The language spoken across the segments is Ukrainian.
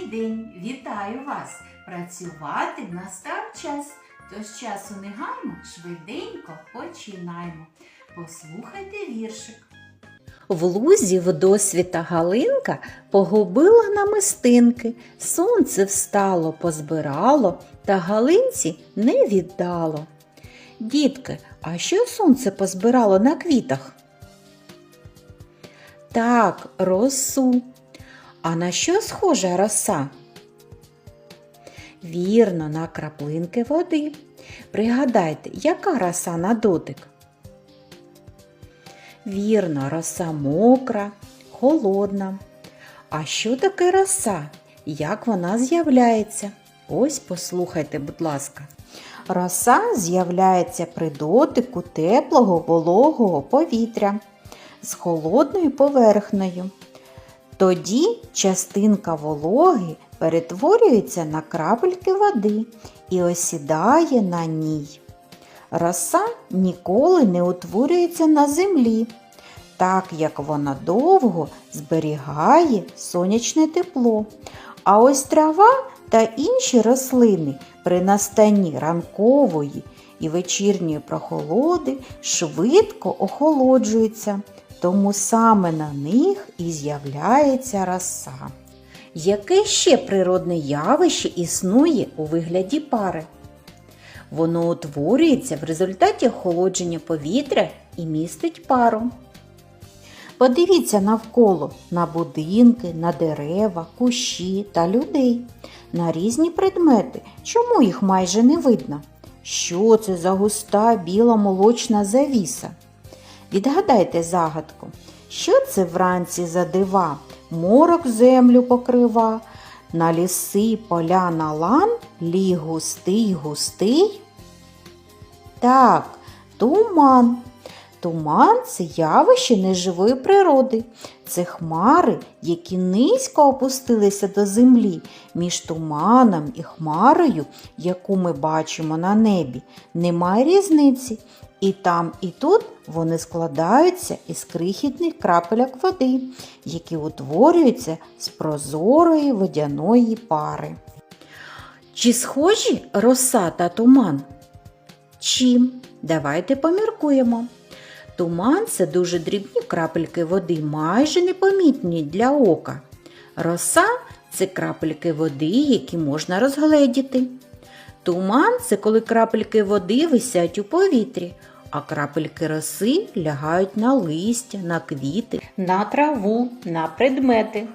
Добрий день! Вітаю вас! Працювати настав час, тож часу не гаймо, швиденько починаємо. Послухайте віршик. В лузі вдосвіта Галинка погубила намистинки, сонце встало, позбирало, та Галинці не віддало. Дітки, а що сонце позбирало на квітах? Так, росу. А на що схожа роса? Вірно, на краплинки води. Пригадайте, яка роса на дотик? Вірно, роса мокра, холодна. А що таке роса? Як вона з'являється? Ось послухайте, будь ласка. Роса з'являється при дотику теплого вологого повітря з холодною поверхнею. Тоді частинка вологи перетворюється на крапельки води і осідає на ній. Роса ніколи не утворюється на землі, так як вона довго зберігає сонячне тепло. А ось трава та інші рослини при настанні ранкової і вечірньої прохолоди швидко охолоджуються, тому саме на них і з'являється роса. Яке ще природне явище існує у вигляді пари? Воно утворюється в результаті охолодження повітря і містить пару. Подивіться навколо на будинки, на дерева, кущі та людей, на різні предмети. Чому їх майже не видно? Що це за густа біла молочна завіса? Відгадайте загадку, що це вранці за дива? Морок землю покрива, на ліси поля на лан ліг густий густий. Так, туман. Туман це явище неживої природи. Це хмари, які низько опустилися до землі. Між туманом і хмарою, яку ми бачимо на небі, немає різниці. І там, і тут вони складаються із крихітних крапельок води, які утворюються з прозорої водяної пари. Чи схожі роса та туман? Чим? Давайте поміркуємо. Туман це дуже дрібні крапельки води, майже непомітні для ока. Роса це крапельки води, які можна розгледіти. Туман це коли крапельки води висять у повітрі, а крапельки роси лягають на листя, на квіти, на траву, на предмети.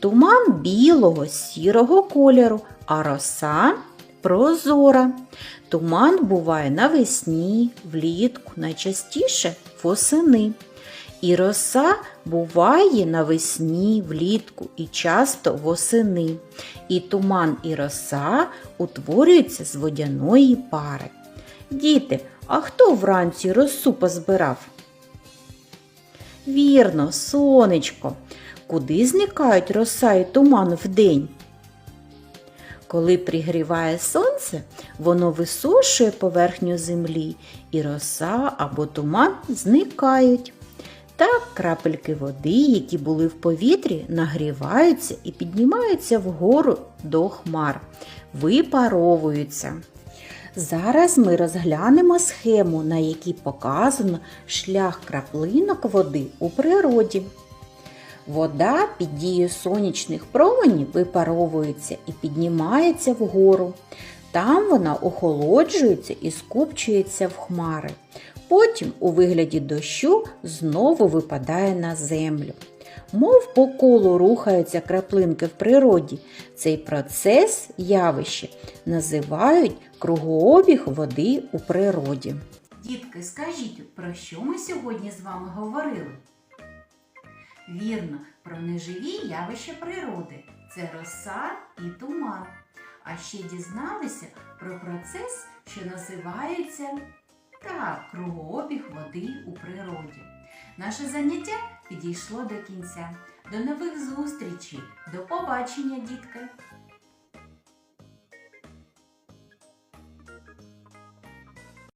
Туман білого, сірого кольору, а роса прозора. Туман буває навесні, влітку, найчастіше восени. І роса буває навесні, влітку і часто восени. І туман і роса утворюються з водяної пари. Діти, а хто вранці росу позбирав? Вірно, сонечко. Куди зникають роса і туман вдень? Коли пригріває сонце, воно висушує поверхню землі, і роса або туман зникають. Так крапельки води, які були в повітрі, нагріваються і піднімаються вгору до хмар, випаровуються. Зараз ми розглянемо схему, на якій показано шлях краплинок води у природі. Вода під дією сонячних променів випаровується і піднімається вгору. Там вона охолоджується і скупчується в хмари. Потім у вигляді дощу знову випадає на землю. Мов по колу рухаються краплинки в природі. Цей процес явище називають кругообіг води у природі. Дітки, скажіть, про що ми сьогодні з вами говорили? Вірно, про неживі явища природи. Це роса і туман. А ще дізналися про процес, що називається так, кругообіг води у природі. Наше заняття підійшло до кінця. До нових зустрічей. До побачення, дітки!